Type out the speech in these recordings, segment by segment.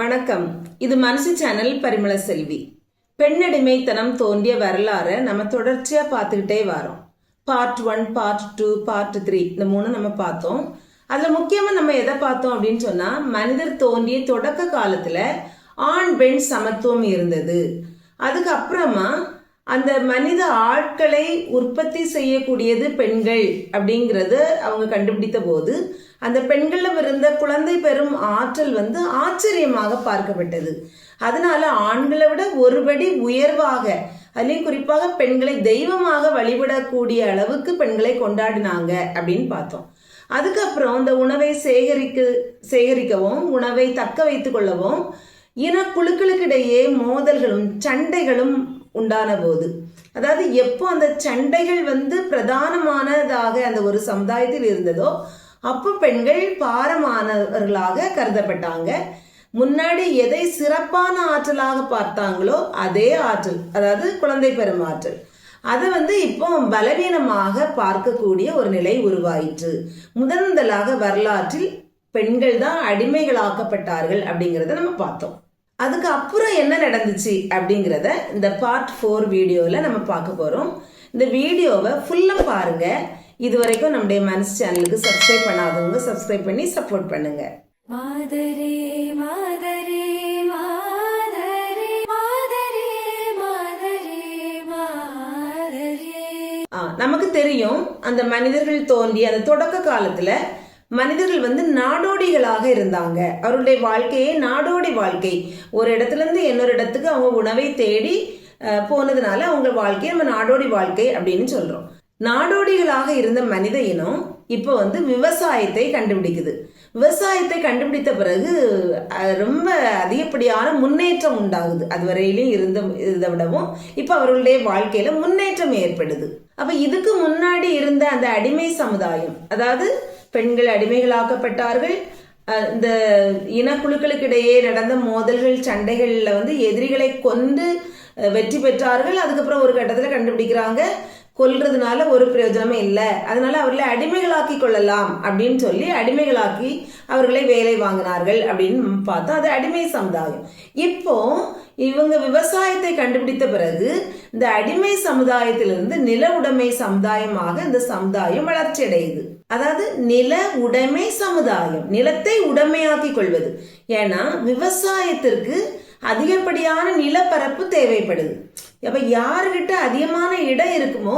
வணக்கம். இது மனசு சேனல் பரிமள செல்வி. பெண்ணடிமைத்தனம் தோன்றிய வரலாறை நம்ம தொடர்ச்சியாக பார்த்துக்கிட்டே வரோம். Part one part two part three இந்த மூணு நம்ம பார்த்தோம். அதில் முக்கியமாக நம்ம எதை பார்த்தோம் அப்படின்னு சொன்னால் மனிதர் தோன்றிய தொடக்க காலத்தில் ஆண் பெண் சமத்துவம் இருந்தது. அதுக்கப்புறமா அந்த மனித ஆட்களை உற்பத்தி செய்யக்கூடியது பெண்கள் அப்படிங்கிறது அவங்க கண்டுபிடித்த போது அந்த பெண்களில் இருந்த குழந்தை பெறும் ஆற்றல் வந்து ஆச்சரியமாக பார்க்கப்பட்டது. அதனால ஆண்களை விட ஒருபடி உயர்வாக அதுலேயும் குறிப்பாக பெண்களை தெய்வமாக வழிபடக்கூடிய அளவுக்கு பெண்களை கொண்டாடினாங்க அப்படின்னு பார்த்தோம். அதுக்கப்புறம் இந்த உணவை சேகரிக்க சேகரிக்கவும் உணவை தக்க வைத்து கொள்ளவும் இனக்குழுக்களுக்கிடையே மோதல்களும் சண்டைகளும் உண்டான போது அதாவது எப்போ அந்த சண்டைகள் வந்து பிரதானமானதாக அந்த ஒரு சமுதாயத்தில் இருந்ததோ அப்போ பெண்கள் பாரமானவர்களாக கருதப்பட்டாங்க. முன்னாடி எதை சிறப்பான ஆற்றலாக பார்த்தாங்களோ அதே ஆற்றல் அதாவது குழந்தை பெறும் ஆற்றல். அதை வந்து இப்போ பலவீனமாக பார்க்கக்கூடிய ஒரு நிலை உருவாயிற்று. முதன் முதலாக வரலாற்றில் பெண்கள் தான் அடிமைகளாக்கப்பட்டார்கள் அப்படிங்கிறத நம்ம பார்த்தோம். அதுக்கு அப்புறம் என்ன நடந்துச்சு அப்படிங்கிறத இந்த பார்ட் ஃபோர் வீடியோவில் நம்ம பார்க்க போகிறோம் இந்த வீடியோவை ஃபுல்லாக பாருங்க. இது வரைக்கும் நம்முடைய மனசு சேனலுக்கு சப்ஸ்கிரைப் பண்ணாதவங்க சப்ஸ்கிரைப் பண்ணி சப்போர்ட் பண்ணுங்க. மாதரே மாதரே மாதரே மாதரே மாதரே மாதரே. ஆ, நமக்கு தெரியும் அந்த மனிதர்கள் தோன்றிய அந்த தொடக்க காலத்துல மனிதர்கள் வந்து நாடோடிகளாக இருந்தாங்க. அவருடைய வாழ்க்கையே நாடோடி வாழ்க்கை. ஒரு இடத்துல இருந்து இன்னொரு இடத்துக்கு அவங்க உணவை தேடி போனதுனால அவங்க வாழ்க்கையை நம்ம நாடோடி வாழ்க்கை அப்படின்னு சொல்கிறோம் நாடோடிகளாக இருந்த மனித இனம் இப்போ வந்து விவசாயத்தை கண்டுபிடிக்குது. விவசாயத்தை கண்டுபிடித்த பிறகு ரொம்ப அதிகப்படியான முன்னேற்றம் உண்டாகுது. அதுவரையிலும் இருந்த இதை விடவும் இப்போ அவர்களுடைய வாழ்க்கையில முன்னேற்றம் ஏற்படுது. அப்போ இதுக்கு முன்னாடி இருந்த அந்த அடிமை சமுதாயம் அதாவது பெண்கள் அடிமைகளாக்கப்பட்டார்கள். இந்த இனக்குழுக்களுக்கு இடையே நடந்த மோதல்கள் சண்டைகளில் வந்து எதிரிகளை கொண்டு வெற்றி பெற்றார்கள். அதுக்கப்புறம் ஒரு கட்டத்தில் கண்டுபிடிக்கிறாங்க. கொல்றதுனால ஒரு பிரயோஜனமே இல்லை. அதனால அவர்களை அடிமைகளாக்கி கொள்ளலாம் அப்படின்னு சொல்லி அடிமைகளாக்கி அவர்களை வேலை வாங்கினார்கள் அப்படின்னு பார்த்தோம் அது அடிமை சமுதாயம். இப்போ இவங்க விவசாயத்தை கண்டுபிடித்த பிறகு இந்த அடிமை சமுதாயத்திலிருந்து நில உடைமை சமுதாயமாக இந்த சமுதாயம் வளர்ச்சி அடையுது அதாவது நில உடைமை சமுதாயம் நிலத்தை உடைமையாக்கி கொள்வது. ஏன்னா விவசாயத்திற்கு அதிகப்படியான நிலப்பரப்பு தேவைப்படுது. அப்ப யாருக்கிட்ட அதிகமான இடம் இருக்குமோ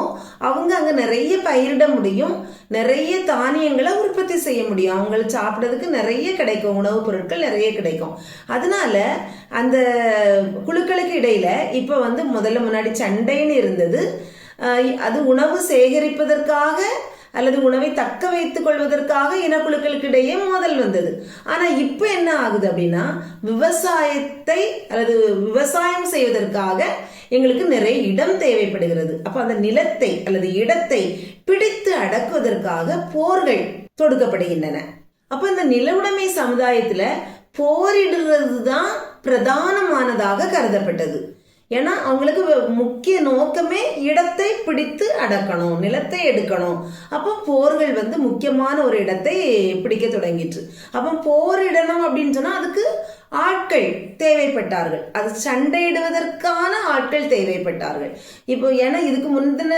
அவங்க அங்க நிறைய பயிரிட முடியும் நிறைய தானியங்களை உற்பத்தி செய்ய முடியும். அவங்களுக்கு சாப்பிட்றதுக்கு நிறைய கிடைக்கும் உணவுப் பொருட்கள் நிறைய கிடைக்கும். அதனால அந்த குழுக்களுக்கு இடையில இப்ப வந்து முதல்ல முன்னாடி சண்டைன்னு இருந்தது. அது உணவு சேகரிப்பதற்காக அல்லது உணவை தக்க வைத்துக் கொள்வதற்காக இனக்குழுக்களுக்கு இடையே மோதல் வந்தது. ஆனா இப்ப என்ன ஆகுது அப்படின்னா விவசாயத்தை அல்லது விவசாயம் செய்வதற்காக எங்களுக்கு நிறைய இடம் தேவைப்படுகிறது. அப்ப அந்த நிலத்தை அல்லது இடத்தை பிடித்து அடக்குவதற்காக போர்கள் தொடுக்கப்படுகின்றன. அப்ப இந்த நிலவுடைமை சமுதாயத்துல போரிடுறது தான் பிரதானமானதாக கருதப்பட்டது. ஏன்னா அவங்களுக்கு முக்கிய நோக்கமே இடத்தை பிடித்து அடக்கணும் நிலத்தை எடுக்கணும். அப்போ போர்கள் வந்து முக்கியமான ஒரு இடத்தை பிடிக்க தொடங்கிற்று. அப்போ போரிடணும் அப்படின்னு சொன்னால் அதுக்கு ஆட்கள் தேவைப்பட்டார்கள். அது சண்டையிடுவதற்கான ஆட்கள் தேவைப்பட்டார்கள். இப்போ ஏன்னா இதுக்கு முந்தின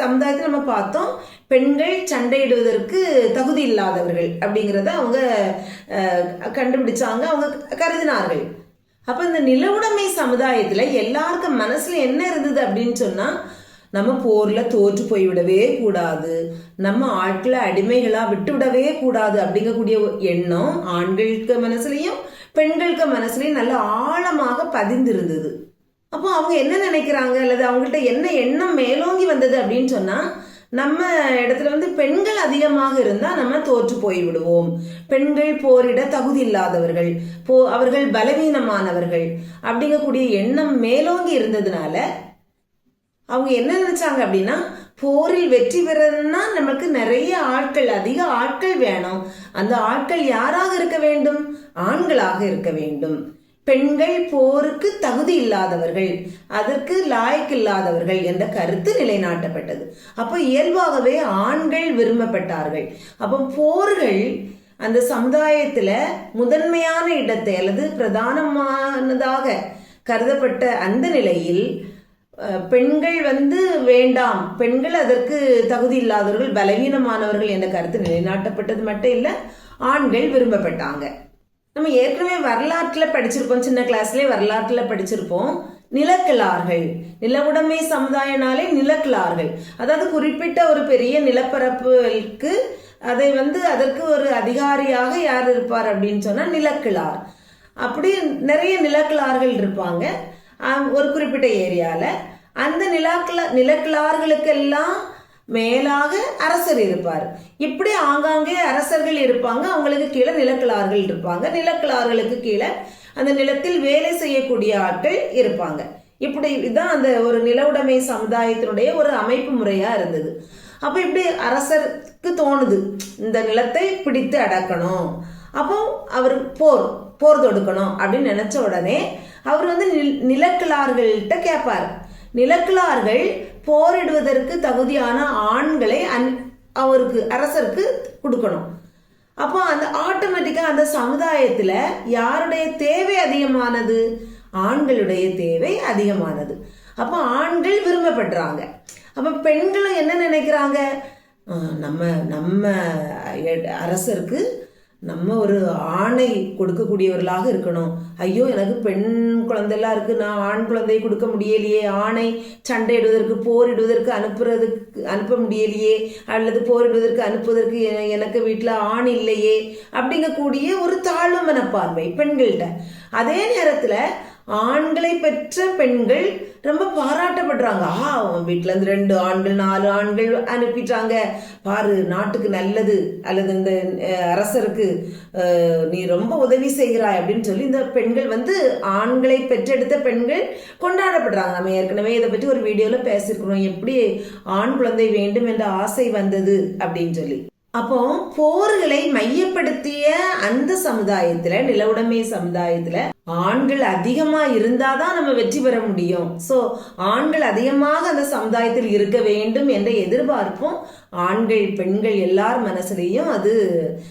சமுதாயத்தில் நம்ம பார்த்தோம் பெண்கள் சண்டையிடுவதற்கு தகுதி இல்லாதவர்கள் அப்படிங்கிறத அவங்க கண்டுபிடிச்சாங்க அவங்க கருதினார்கள். அப்ப இந்த நிலவுடைமை சமுதாயத்துல எல்லாருக்கும் மனசுல என்ன இருந்தது அப்படின்னு சொன்னா நம்ம போர்ல தோற்று போய்விடவே கூடாது. நம்ம ஆட்களை அடிமைகளா விட்டுவிடவே கூடாது அப்படிங்கக்கூடிய எண்ணம் ஆண்களுக்கு மனசுலயும் பெண்களுக்கு மனசுலயும் நல்ல ஆழமாக பதிந்திருந்தது. அப்போ அவங்க என்ன நினைக்கிறாங்க? அல்லது அவங்கள்ட்ட என்ன எண்ணம் மேலோங்கி வந்தது அப்படின்னு சொன்னா நம்ம இடத்துல வந்து பெண்கள் அதிகமாக இருந்தா நம்ம தோற்று போய் விடுவோம் பெண்கள் போரிட தகுதி இல்லாதவர்கள் போ அவர்கள் பலவீனமானவர்கள் அப்படிங்கக்கூடிய எண்ணம் மேலோங்கி இருந்ததுனால அவங்க என்ன நினைச்சாங்க அப்படின்னா போரில் வெற்றி பெறணும்னா நமக்கு நிறைய ஆட்கள் அதிக ஆட்கள் வேணும். அந்த ஆட்கள் யாராக இருக்க வேண்டும்? ஆண்களாக இருக்க வேண்டும். பெண்கள் போருக்கு தகுதி இல்லாதவர்கள் அதற்கு லாய்க்கு இல்லாதவர்கள் என்ற கருத்து நிலைநாட்டப்பட்டது. அப்போ இயல்பாகவே ஆண்கள் விரும்பப்பட்டார்கள். அப்போ போர்கள் அந்த சமுதாயத்தில் முதன்மையான இடத்தை அல்லது பிரதானமானதாக கருதப்பட்ட அந்த நிலையில் பெண்கள் வந்து வேண்டாம் பெண்கள் அதற்கு தகுதி இல்லாதவர்கள் பலவீனமானவர்கள் என்ற கருத்து நிலைநாட்டப்பட்டது மட்டும் இல்லை ஆண்கள் விரும்பப்பட்டாங்க. நம்ம ஏற்கனவே வரலாற்றில் படிச்சிருப்போம் சின்ன கிளாஸ்லேயே வரலாற்றில் படிச்சிருப்போம். நிலக்கிழார்கள் நிலவுடைமை சமுதாயனாலே நிலக்கிழார்கள் அதாவது குறிப்பிட்ட ஒரு பெரிய நிலப்பரப்புக்கு அதை வந்து அதற்கு ஒரு அதிகாரியாக யார் இருப்பார் அப்படின்னு சொன்னால் நிலக்கிழார் அப்படி நிறைய நிலக்கிழார்கள் இருப்பாங்க. ஒரு குறிப்பிட்ட ஏரியாவில் அந்த நிலாக்கிழ நிலக்கிழார்களுக்கெல்லாம் மேலாக அரசர் இருப்பார். இப்படி ஆங்காங்கே அரசர்கள் இருப்பாங்க அவங்களுக்கு கீழே நிலக்கிழார்கள் இருப்பாங்க. நிலக்கிழார்களுக்கு கீழே அந்த நிலத்தில் வேலை செய்யக்கூடிய ஆட்கள் இருப்பாங்க. இப்படி இதுதான் அந்த ஒரு நிலவுடைமை சமுதாயத்தினுடைய ஒரு அமைப்பு முறையா இருந்தது. அப்போ இப்படி அரசருக்கு தோணுது இந்த நிலத்தை பிடித்து அடக்கணும். அப்போ அவர் போர் போர் தொடுக்கணும் அப்படின்னு நினைச்ச உடனே அவர் வந்து நிலக்கிழார்கள்ட்ட கேட்பார். நிலக்கிழார்கள் போரிடுவதற்கு தகுதியான ஆண்களை அன் அவருக்கு அரசருக்கு கொடுக்கணும். அப்போ அந்த ஆட்டோமேட்டிக்காக அந்த சமுதாயத்தில் யாருடைய தேவை அதிகமானது? ஆண்களுடைய தேவை அதிகமானது. அப்போ ஆண்கள் விரும்பப்படுறாங்க. அப்போ பெண்களும் என்ன நினைக்கிறாங்க? நம்ம நம்ம எ- அரசருக்கு நம்ம ஒரு ஆணை கொடுக்கக்கூடியவர்களாக இருக்கணும். ஐயோ எனக்கு பெண் குழந்தைலாம் இருக்குது நான் ஆண் குழந்தை கொடுக்க முடியலையே. ஆணை சண்டையிடுவதற்கு போரிடுவதற்கு அனுப்புறதுக்கு அனுப்ப முடியலையே. அல்லது போரிடுவதற்கு அனுப்புவதற்கு எனக்கு வீட்டில் ஆண் இல்லையே. அப்படிங்கக்கூடிய ஒரு தாழ்வு மனப்பான்மை பெண்கள்கிட்ட. அதே நேரத்தில் ஆண்களை பெற்ற பெண்கள் ரொம்ப பாராட்டப்படுறாங்க. ஆ அவன் வீட்டுல இருந்து ரெண்டு ஆண்கள் நாலு ஆண்கள் அனுப்பிட்டாங்க. பாரு நாட்டுக்கு நல்லது அல்லது இந்த அரசருக்கு நீ ரொம்ப உதவி செய்கிறாய் அப்படின்னு சொல்லி இந்த பெண்கள் வந்து ஆண்களை பெற்றெடுத்த பெண்கள் கொண்டாடப்படுறாங்க. நம்ம ஏற்கனவே இதை பற்றி ஒரு வீடியோவில் பேசியிருக்கிறோம். எப்படி ஆண் குழந்தை வேண்டும் என்ற ஆசை வந்தது அப்படின்னு சொல்லி. அப்போ போர்களை மையப்படுத்திய அந்த சமுதாயத்துல நிலவுடைமை சமுதாயத்துல ஆண்கள் அதிகமா இருந்தாதான் நம்ம வெற்றி பெற முடியும். சோ ஆண்கள் அதிகமாக அந்த சமுதாயத்தில் இருக்க வேண்டும் என்ற எதிர்பார்ப்பும் ஆண்கள் பெண்கள் எல்லார் மனசுலேயும் அது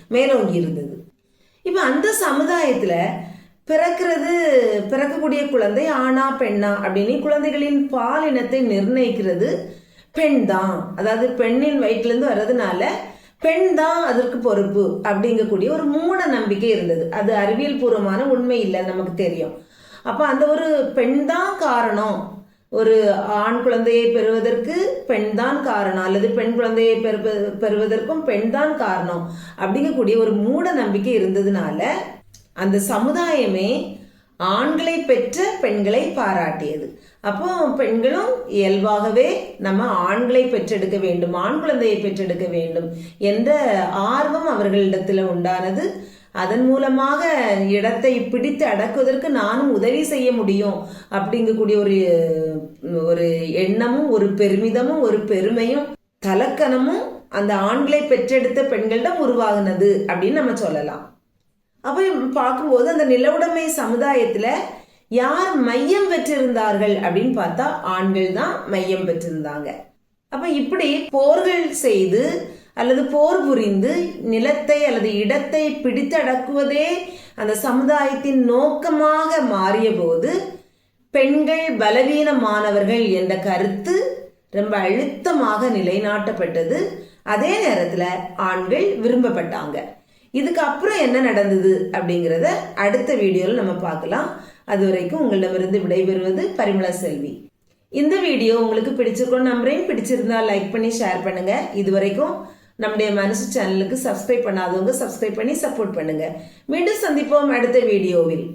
மேலோங்கி இருந்தது. இப்ப அந்த சமுதாயத்துல பிறக்கிறது பிறக்கக்கூடிய குழந்தை ஆணா பெண்ணா அப்படின்னு குழந்தைகளின் பாலினத்தை நிர்ணயிக்கிறது பெண் தான் அதாவது பெண்ணின் வயிற்றுலேருந்து வர்றதுனால பெண் தான் அதற்கு பொறுப்பு அப்படிங்கக்கூடிய ஒரு மூட நம்பிக்கை இருந்தது. அது அறிவியல் பூர்வமான உண்மை இல்லை நமக்கு தெரியும். அப்போ அந்த ஒரு பெண் தான் காரணம். ஒரு ஆண் குழந்தையை பெறுவதற்கு பெண் தான் காரணம். அல்லது பெண் குழந்தையை பெறுவ- பெறுவதற்கும் பெண் தான் காரணம் அப்படிங்கக்கூடிய ஒரு மூட நம்பிக்கை இருந்ததுனால அந்த சமுதாயமே ஆண்களை பெற்ற பெண்களை பாராட்டியது. அப்போ பெண்களும் இயல்பாகவே நம்ம ஆண்களை பெற்றெடுக்க வேண்டும் ஆண் குழந்தையை பெற்றெடுக்க வேண்டும் என்ற ஆர்வம் அவர்களிடத்துல உண்டானது. அதன் மூலமாக இடத்தை பிடித்து அடக்குவதற்கு நானும் உதவி செய்ய முடியும் அப்படிங்கக்கூடிய ஒரு ஒரு எண்ணமும் ஒரு பெருமிதமும் ஒரு பெருமையும் தலக்கணமும் அந்த ஆண்களை பெற்றெடுத்த பெண்களிடம் உருவாகினது அப்படின்னு நம்ம சொல்லலாம். அப்ப பார்க்கும்போது அந்த நிலவுடைமை சமுதாயத்துல யார் மையம் பெற்றிருந்தார்கள் அப்படின்னு பார்த்தா ஆண்கள் தான் மையம் பெற்றிருந்தாங்க. அப்ப இப்படி போர்கள் செய்து அல்லது போர் புரிந்து நிலத்தை அல்லது இடத்தை பிடித்தடக்குவதே அந்த சமுதாயத்தின் நோக்கமாக மாறிய போது பெண்கள் பலவீனமானவர்கள் என்ற கருத்து ரொம்ப அழுத்தமாக நிலைநாட்டப்பட்டது. அதே நேரத்துல ஆண்கள் விரும்பப்பட்டாங்க. இதுக்கு அப்புறம் என்ன நடந்தது அப்படிங்கிறத அடுத்த வீடியோவில் நம்ம பார்க்கலாம். அதுவரைக்கும் உங்களிடமிருந்து விடைபெறுவது பரிமள செல்வி. இந்த வீடியோ உங்களுக்கு பிடிச்சிருக்கோம் நம்புறேன். பிடிச்சிருந்தா லைக் பண்ணி ஷேர் பண்ணுங்க. இது வரைக்கும் நம்முடைய மனசு சேனலுக்கு சப்ஸ்கிரைப் பண்ணாதவங்க சப்ஸ்கிரைப் பண்ணி சப்போர்ட் பண்ணுங்க. மீண்டும் சந்திப்போம் அடுத்த வீடியோவில்.